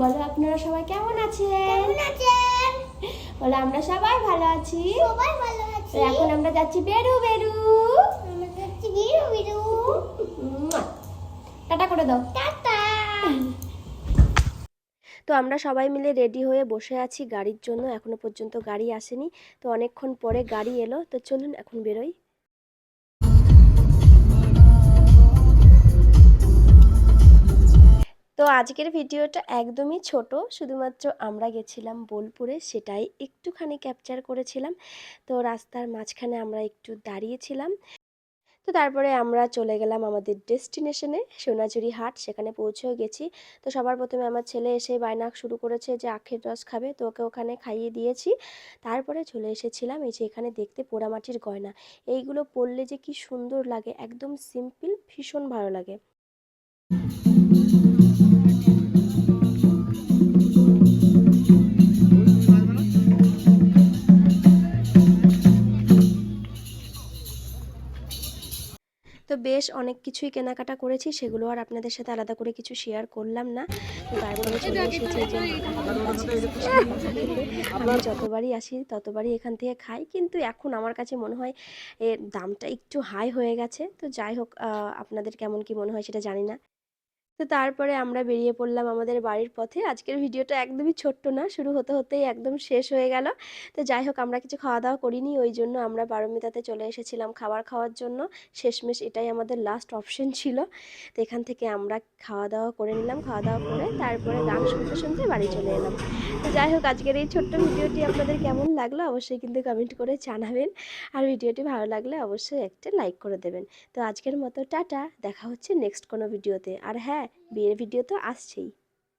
বলো আপনারা সবাই কেমন আছেন? কেমন আছেন? বলো আমরা সবাই ভালো আছি। সবাই ভালো আছি। এখন আমরা যাচ্ছি বেরু বেরু। আমরা যাচ্ছি বিরু বিরু। টাটা করে দাও। টাটা। তো আমরা সবাই মিলে রেডি হয়ে বসে আছি গাড়ির জন্য। এখনও পর্যন্ত গাড়ি আসেনি। তো অনেকক্ষণ পরে গাড়ি এলো। তো চলুন এখন বেরোই। তো আজকের ভিডিওটা একদমই ছোট। শুধুমাত্র আমরা গেছিলাম বোলপুরে, সেটাই একটুখানি ক্যাপচার করেছিলাম। তো রাস্তার মাঝখানে আমরা একটু দাঁড়িয়েছিলাম। তো তারপরে আমরা চলে গেলাম আমাদের ডেস্টিনেশনে সোনাঝুরি হাট, সেখানে পৌঁছেও গেছি। তো সবার প্রথমে আমার ছেলে এসে বায়না শুরু করেছে যে আখের রস খাবে, তো ওকে ওখানে খাইয়ে দিয়েছি। তারপরে চলে এসেছিলাম এই যে এখানে দেখতে পোড়ামাটির গয়না। এইগুলো পরলে যে কি সুন্দর লাগে, একদম সিম্পল ভীষণ ভালো লাগে। তো বেশ অনেক কিছুই কেনাকাটা করেছি, সেগুলো আর আপনাদের সাথে আলাদা করে কিছু শেয়ার করলাম না। তারপরে চলে এসেছি যে, আমি যতবারই আসি, ততবারই এখান থেকে খাই। কিন্তু এখন আমার কাছে মনে হয়, এর দামটা একটু হাই হয়ে গেছে। তো যাই হোক আপনাদের কেমন কি মনে হয় সেটা জানি না। তো তারপরে আমরা বেরিয়ে পড়লাম আমাদের বাড়ির পথে। আজকের ভিডিওটা একদমই ছোট্ট না, শুরু হতে হতেই একদম শেষ হয়ে গেল। তো যাই হোক, আমরা কিছু খাওয়া দাওয়া করিনি, ওই জন্য আমরা বারোমিতাতে চলে এসেছিলাম খাবার খাওয়ার জন্য। শেষমেশ এটাই আমাদের লাস্ট অপশন ছিল। তো এখান থেকে আমরা খাওয়া দাওয়া করে নিলাম, খাওয়া দাওয়া করে তারপরে গান শুনতে শুনতে বাড়ি চলে এলাম। তো যাই হোক, আজকের এই ছোট্ট ভিডিওটি আপনাদের কেমন লাগল অবশ্যই কিন্তু কমেন্ট করে জানাবেন। আর ভিডিওটি ভালো লাগলে অবশ্যই একটা লাইক করে দেবেন। তো আজকের মতো টাটা, দেখা হচ্ছে নেক্সট কোনো ভিডিওতে। আর হ্যাঁ বিয়ের ভিডিও তো আসছেই।